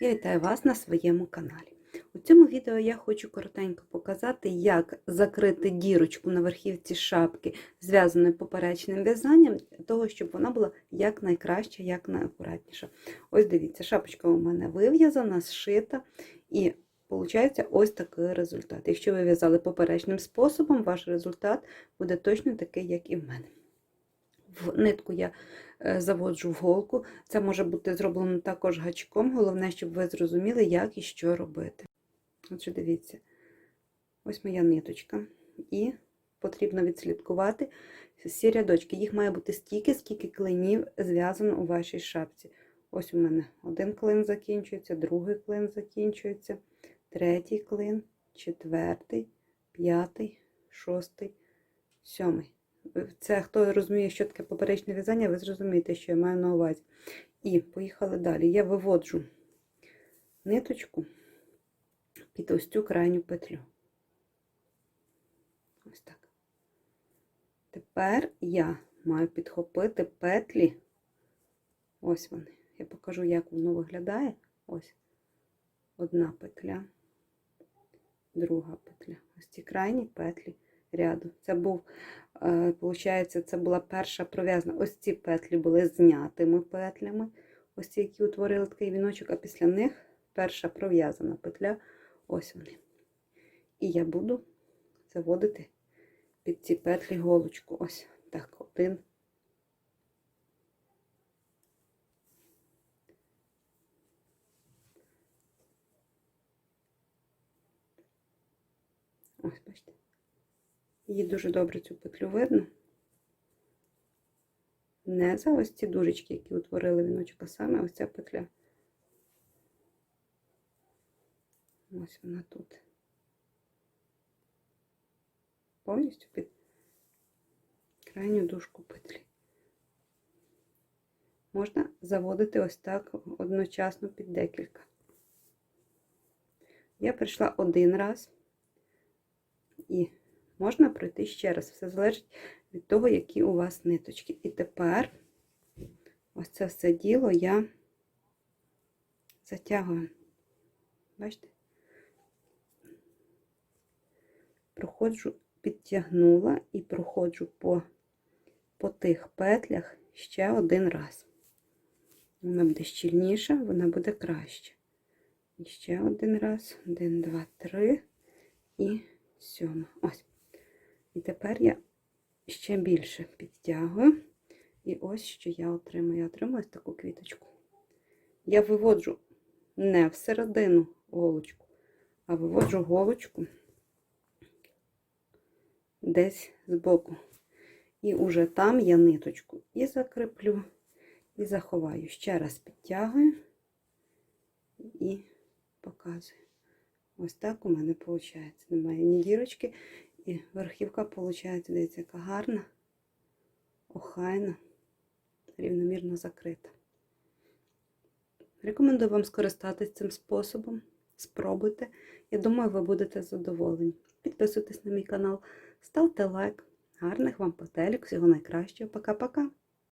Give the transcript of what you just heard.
Я вітаю вас на своєму каналі. У цьому відео я хочу коротенько показати, як закрити дірочку на верхівці шапки, зв'язаною поперечним в'язанням, того, щоб вона була якнайкраща, якнайакуратніша. Ось дивіться, шапочка у мене вив'язана, зшита, і виходить ось такий результат. Якщо ви в'язали поперечним способом, ваш результат буде точно такий, як і в мене. В нитку я е, заводжу в голку. Це може бути зроблено також гачком. Головне, щоб ви зрозуміли, як і що робити. Отже, дивіться, ось моя ниточка. І потрібно відслідкувати всі рядочки. Їх має бути стільки, скільки клинів зв'язано у вашій шапці. Ось у мене один клин закінчується, другий клин закінчується, третій клин, четвертий, п'ятий, шостий, сьомий. Це хто розуміє, що таке поперечне в'язання, ви зрозумієте, що я маю на увазі. І поїхали далі. Я виводжу ниточку під ось цю крайню петлю. Ось так. Тепер я маю підхопити петлі. Ось вони. Я покажу, як воно виглядає. Ось одна петля, друга петля. Ось ці крайні петлі ряду. Це був, виходить, це була перша пров'язана. Ось ці петлі були знятими петлями, ось ці, які утворили такий віночок, а після них перша пров'язана петля. Ось вони. І я буду заводити під ці петлі голочку. Ось так, один. Ось, бачите. Її дуже добре цю петлю видно. Не за ось ці дужечки, які утворили віночок, а саме ось ця петля. Ось вона тут. Повністю під крайню дужку петлі. Можна заводити ось так одночасно під декілька. Я прийшла один раз можна пройти ще раз. Все залежить від того, які у вас ниточки. І тепер ось це все діло я затягую. Бачите? Проходжу, підтягнула і проходжу по, по тих петлях ще один раз. Вона буде щільніша, вона буде краще. І ще один раз. Один, два, три і сьома. Ось. І тепер я ще більше підтягую. І ось що я отримую. Я отримую ось таку квіточку. Я виводжу не всередину голочку, а виводжу голочку десь збоку. І уже там я ниточку і закріплю, і заховаю. Ще раз підтягую і показую. Ось так у мене виходить. Немає ні дірочки. І верхівка, виходить, дивіться, яка гарна, охайна, рівномірно закрита. Рекомендую вам скористатись цим способом. Спробуйте. Я думаю, ви будете задоволені. Підписуйтесь на мій канал, ставте лайк. Гарних вам петелік, всього найкращого. Пока-пока!